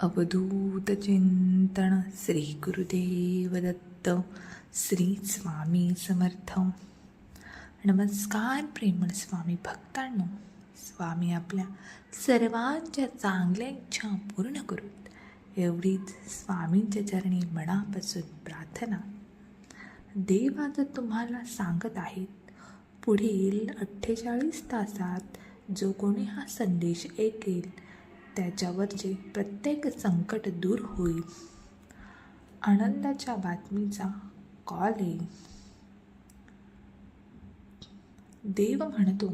अवधूत चिंतन श्री गुरुदेव दत्त श्री स्वामी समर्थ. नमस्कार प्रेमळ स्वामी भक्तांनो. स्वामी आपल्या सर्वांच्या चांगल्या इच्छा पूर्ण करूत. एवढीच स्वामींच्या चरणी मनापासून प्रार्थना. देव आज तुम्हाला सांगत आहेत. पुढील अठ्ठेचाळीस तासात जो कोणी हा संदेश ऐकेल त्याच्यावरचे प्रत्येक संकट दूर होईल. आनंदाच्या बातमीचा कॉल येईल. देव म्हणतो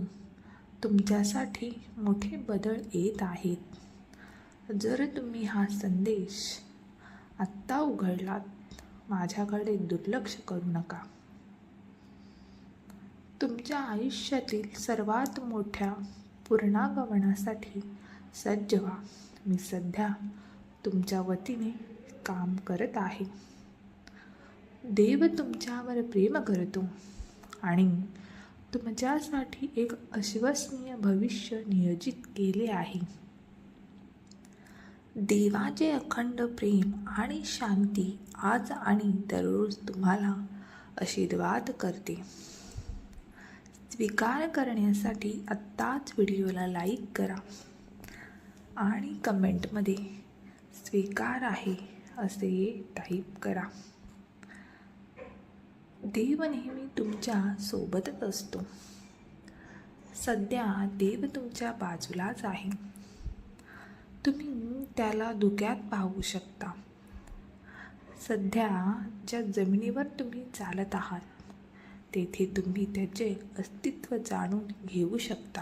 तुमच्यासाठी मोठे बदल येत आहेत. जर तुम्ही हा संदेश आत्ता उघडलात माझ्याकडे दुर्लक्ष करू नका. तुमच्या आयुष्यातील सर्वात मोठ्या पूर्णागमनासाठी सज्ज व्हा. मी सध्या तुमच्या वतीने काम करत आहे. देव तुमच्यावर प्रेम करतो आणि तुमच्यासाठी एक अविश्वसनीय भविष्य नियोजित केले आहे. देवाचे अखंड प्रेम आणि शांती आज आणि दररोज तुम्हाला आशीर्वाद करते. स्वीकार करण्यासाठी आत्ताच व्हिडिओला लाईक करा. आणि कमेंटमध्ये स्वीकार आहे असे टाईप करा. देव नेहमी तुमच्या सोबतच असतो. सध्या देव तुमच्या बाजूलाच आहे. तुम्ही त्याला धुक्यात पाहू शकता. सध्या ज्या जमिनीवर तुम्ही चालत आहात तेथे तुम्ही त्याचे अस्तित्व जाणून घेऊ शकता.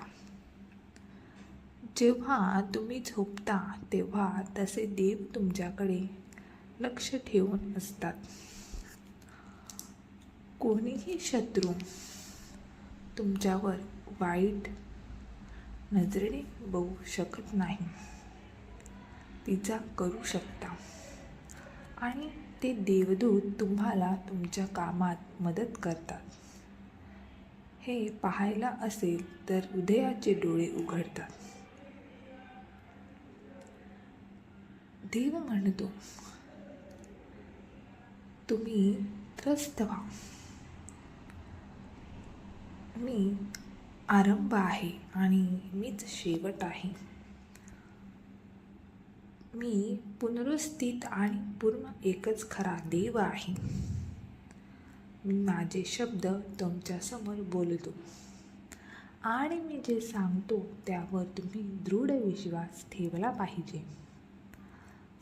जेव्हा तुम्ही झोपता तेव्हा तसे देव तुमच्याकडे लक्ष ठेवून असतात. कोणीही शत्रू तुमच्यावर वाईट नजरेने बघू शकत नाही. तिचा करू शकता. आणि ते देवदूत तुम्हाला तुमच्या कामात मदत करतात. हे पाहायला असेल तर हृदयाचे डोळे उघडतात. देव म्हणतो तुम्ही त्रस्त व्हा. मी आरंभ आहे आणि मीच शेवट आहे. मी पुनरुस्थित आणि पूर्ण एकच खरा देव आहे. मी माझे शब्द तुमच्यासमोर बोलतो. आणि मी जे सांगतो त्यावर तुम्ही दृढ विश्वास ठेवला पाहिजे.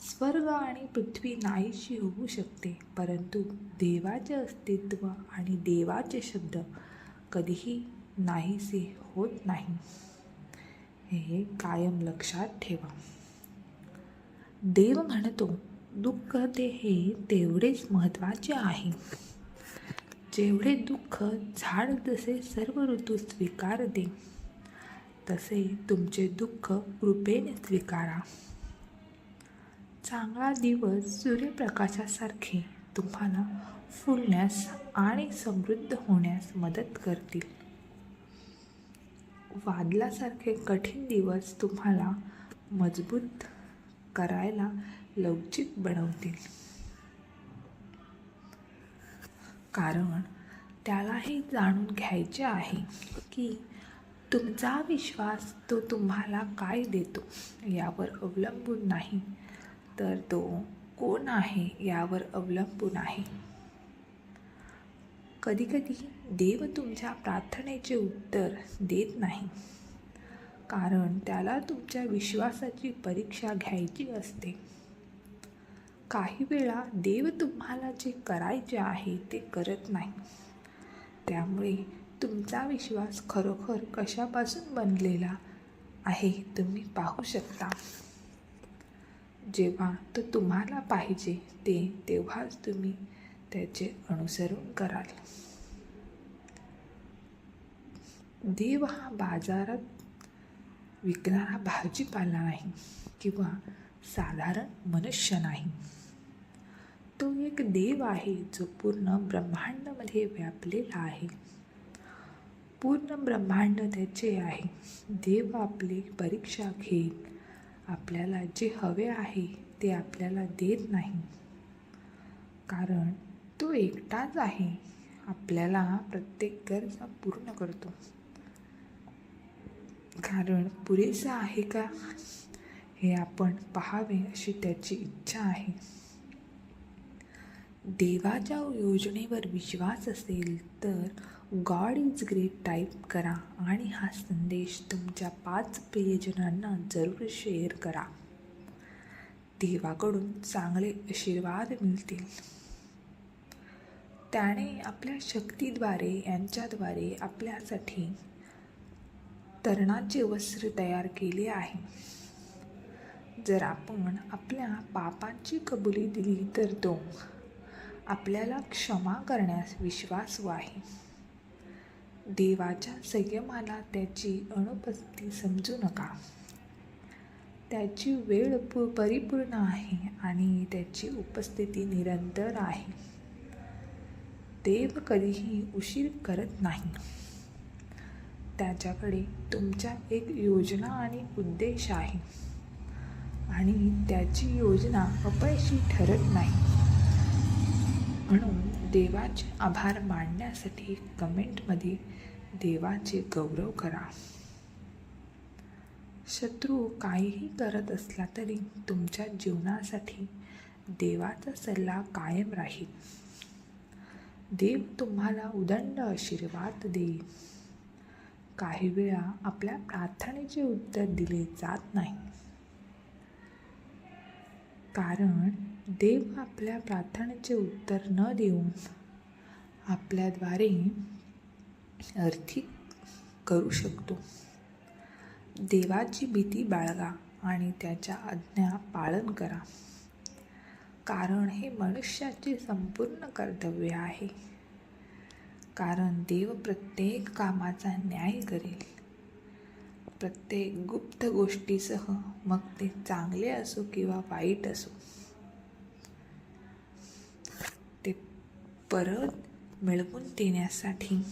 स्वर्ग आणि पृथ्वी नाहीशी होऊ शकते परंतु देवाचे अस्तित्व आणि देवाचे शब्द कधीही नाहीसे होत नाही. हे कायम लक्षात ठेवा. देव म्हणतो दुःख ते हे तेवढेच महत्त्वाचे आहे. जेवढे दुःख झाड जसे सर्व ऋतू स्वीकारते तसे तुमचे दुःख कृपेने स्वीकारा. चांगला दिवस सूर्यप्रकाशासारखे तुम्हाला फुलण्यास आणि समृद्ध होण्यास मदत करतील. वादलासारखे कठीण दिवस तुम्हाला मजबूत करायला लवचिक बनवतील. कारण त्यालाही जाणून घ्यायचे आहे की तुमचा विश्वास तो तुम्हाला काय देतो यावर अवलंबून नाही. तर तो कोण आहे यावर अवलंबून आहे. कधीकधी देव तुमच्या प्रार्थनेचे उत्तर देत नाही. कारण त्याला तुमच्या विश्वासाची परीक्षा घ्यायची असते. काही वेळा देव तुम्हाला जे करायचे आहे ते करत नाही. त्यामुळे तुमचा विश्वास खरोखर कशापासून बनलेला आहे तुम्ही पाहू शकता. जेव्हा तो तुम्हाला पाहिजे ते तेव्हाच तुम्ही त्याचे अनुसरण कराल. देव हा बाजारात विकणारा भाजीपाला नाही किंवा साधारण मनुष्य नाही. तो एक देव आहे जो पूर्ण ब्रह्मांडामध्ये व्यापलेला आहे. पूर्ण ब्रह्मांड त्याचे आहे. देव आपली परीक्षा घेईल आपल्याला जे हवे आहे ते आपल्याला देत नाही. कारण तो एकटाच आहे. आपल्याला प्रत्येक गरजा पूर्ण करतो. कारण पुरेसा आहे का? हे आपण पाहावे अशी त्याची इच्छा आहे. देवाच्या योजनेवर विश्वास असेल तर गॉड इज ग्रेट टाईप करा आणि हा संदेश तुमच्या पाच प्रियजनांना जरूर शेअर करा. देवाकडून चांगले आशीर्वाद मिळतील. त्याने आपल्या शक्तीद्वारे यांच्याद्वारे आपल्यासाठी तरणाचे वस्त्र तयार केले आहे. जर आपण आपल्या पापांची कबुली दिली तर तो आपल्याला क्षमा करण्यास विश्वासू आहे. देवाच्या संयमाला त्याची अनुपस्थिती समजू नका. त्याची वेळ पु परिपूर्ण आहे आणि त्याची उपस्थिती निरंतर आहे. देव कधीही उशीर करत नाही. त्याच्याकडे तुमच्या एक योजना आणि उद्देश आहे. आणि त्याची योजना अपयशी ठरत नाही. म्हणून देवाचे आभार मानण्यासाठी कमेंटमध्ये देवाचे गौरव करा. शत्रू काहीही करत असला तरी तुमच्या जीवनासाठी देवाचा सल्ला कायम राहील. देव तुम्हाला उदंड आशीर्वाद देईल. काही वेळा आपल्या प्रार्थनेचे उत्तर दिले जात नाही. कारण देव आपल्या प्रार्थनेचे उत्तर न देऊन आपल्याद्वारे अर्थिक करू शकतो. देवाची भीती बाळगा आणि त्याच्या आज्ञा पालन करा. कारण हे मनुष्याचे संपूर्ण कर्तव्य आहे. कारण देव प्रत्येक कामाचा न्याय करेल. प्रत्येक गुप्त गोष्टीसह मग ते चांगले असो किंवा वाईट असो ते परत मिळवून देण्यासाठी.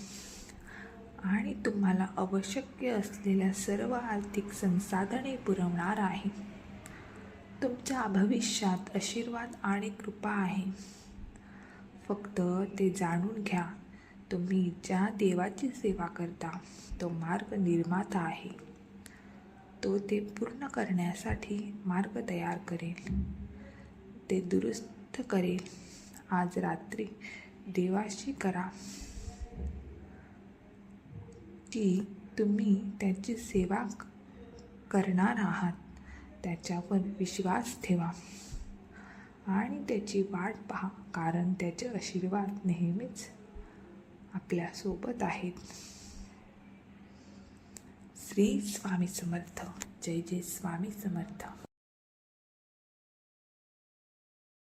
आणि तुम्हाला आवश्यक असलेल्या सर्व आर्थिक संसाधने पुरवणार आहे. तुमच्या भविष्यात आशीर्वाद आणि कृपा आहे. फक्त ते जाणून घ्या तुम्ही ज्या देवाची सेवा करता तो मार्ग निर्माता आहे. तो ते पूर्ण करण्यासाठी मार्ग तयार करेल. ते दुरुस्त करेल. आज रात्री देवाशी करा. की तुम्ही त्याची सेवा करणार आहात त्याच्यावर विश्वास ठेवा. आणि त्याची वाट पहा कारण त्याचे आशीर्वाद नेहमीच आपल्यासोबत आहेत. श्री स्वामी समर्थ. जय जय स्वामी समर्थ.